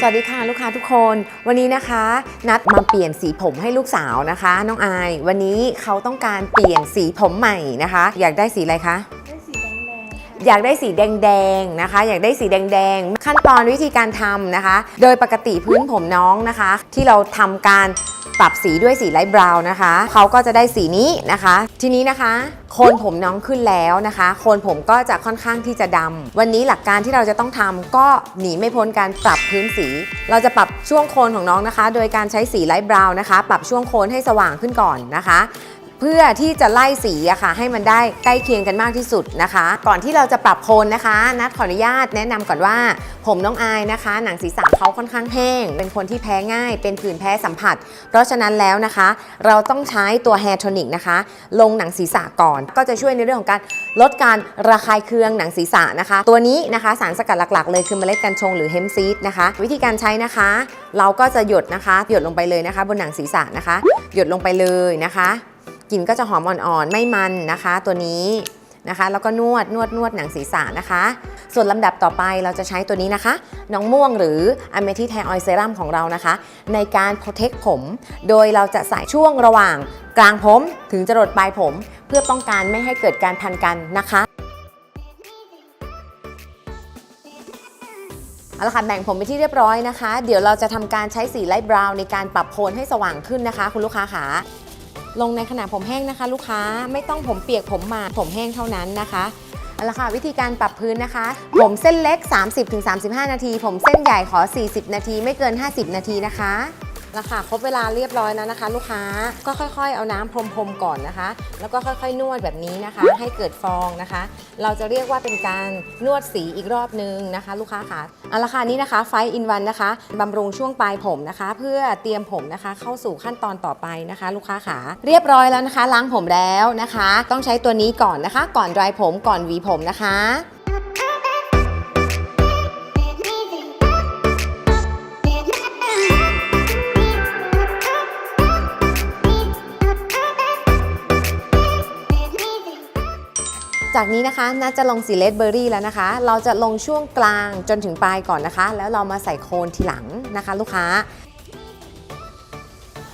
สวัสดีค่ะลูกค้าทุกคน วันนี้นะคะ นัดมาเปลี่ยนสีผมให้ลูกสาวนะคะ น้องอาย วันนี้เขาต้องการเปลี่ยนสีผมใหม่นะคะ อยากได้สีอะไรคะเป็นสีแดงๆค่ะอยากได้สีแดงๆนะคะ อยากได้สีแดงๆขั้นตอนวิธีการทำนะคะ โดยปกติพื้นผมน้องนะคะ ที่เราทำการ ปรับสีด้วยสีไลท์บราวน์นะคะเขาก็จะได้สีนี้นะคะ ทีนี้นะคะ โคนผมน้องขึ้นแล้วนะคะโคนผมก็จะค่อนข้างที่จะดำวันนี้หลักการที่เราจะต้องทำก็หนีไม่พ้นการปรับพื้นสี เราจะปรับช่วงโคนของน้องนะคะ โดยการใช้สีไลท์บราวน์นะคะ ปรับช่วงโคนให้สว่างขึ้นก่อนนะคะ เพื่อที่จะไล่สีอะค่ะ ให้มันได้ใกล้เคียงกันมากที่สุดนะคะ ก่อนที่เราจะปรับโคนนะคะ นัดขออนุญาตแนะนำก่อนว่า ผมน้องอายนะคะ หนังศีรษะเขาค่อนข้างแห้ง เป็นคนที่แพ้ง่าย เป็นผื่นแพ้สัมผัส เพราะฉะนั้นแล้วนะคะ เราต้องใช้ตัว Hair Tonic นะคะ ลงหนังศีรษะก่อน ก็จะช่วยในเรื่องของการลดการระคายเคืองหนังศีรษะนะคะ ตัวนี้นะคะสารสกัดหลักๆ เลยคือเมล็ดกัญชงหรือเฮมซีดนะคะ วิธีการใช้นะคะ เราก็จะหยดนะคะ หยดลงไปเลยนะคะ บนหนังศีรษะนะคะ หยดลงไปเลยนะคะ กลิ่นก็จะหอมอ่อนๆ ไม่มันนะคะ ตัวนี้นะคะ แล้วก็นวดนวดนวดหนังศีรษะนะคะ ส่วนลำดับต่อไปเราจะใช้ตัวนี้นะคะ น้องม่วงหรือ a m e t h y s Hair Oil Serum ของเรานะคะ ในการ protect ผม โดยเราจะใส่ช่วงระหว่างกลางผมถึงจรดปลายผม เพื่อป้องกันไม่ให้เกิดการพันกันนะคะเอาละค่ะแบ่งผมไปที่เรียบร้อยนะคะ เดี๋ยวเราจะทำการใช้สีไลท์บราวน์ในการปรับโคนให้สว่างขึ้นนะคะ คุณลูกค้าขา ลงในขณะผมแห้งนะคะ ลูกค้าไม่ต้องผมเปียกผมหมาผมแห้งเท่านั้นนะคะเอาละค่ะวิธีการปรับพื้นนะคะ ผมเส้นเล็ก 30-35 นาที ผมเส้นใหญ่ขอ 40 นาที ไม่เกิน 50 นาทีนะคะ ละค่ะครบเวลาเรียบร้อยแล้วนะคะ ลูกค้าก็ค่อยๆ เอาน้ำพรมๆก่อนนะคะ แล้วก็ค่อยๆ นวดแบบนี้นะคะ ให้เกิดฟองนะคะ เราจะเรียกว่าเป็นการนวดสีอีกรอบนึงนะคะ ลูกค้าค่ะเอาละค่ะนี่นะคะไฟอินวันนะคะบำรุงช่วงปลายผมนะคะ เพื่อเตรียมผมนะคะ เข้าสู่ขั้นตอนต่อไปนะคะ ลูกค้าขาเรียบร้อยแล้วนะคะ ล้างผมแล้วนะคะ ต้องใช้ตัวนี้ก่อนนะคะ ก่อนดรายผมก่อนหวีผมนะคะ จากนี้นะคะน่าจะลงสีเลดเบอร์รี่แล้วนะคะ เราจะลงช่วงกลางจนถึงปลายก่อนนะคะ แล้วเรามาใส่โคนทีหลังนะคะ ลูกค้า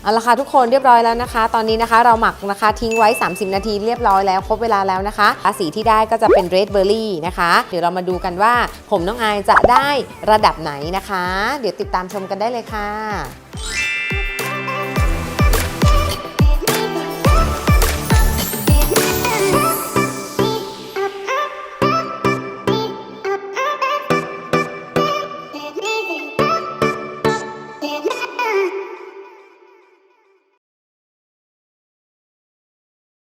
เอาละค่ะทุกคนเรียบร้อยแล้วนะคะ ตอนนี้นะคะเราหมักนะคะทิ้งไว้ 30 นาทีเรียบร้อยแล้วครบเวลาแล้วนะคะสีที่ได้ก็จะเป็นเรดเบอร์รี่นะคะ เดี๋ยวเรามาดูกันว่าผมน้องอายจะได้ระดับไหนนะคะ เดี๋ยวติดตามชมกันได้เลยค่ะ Yeah.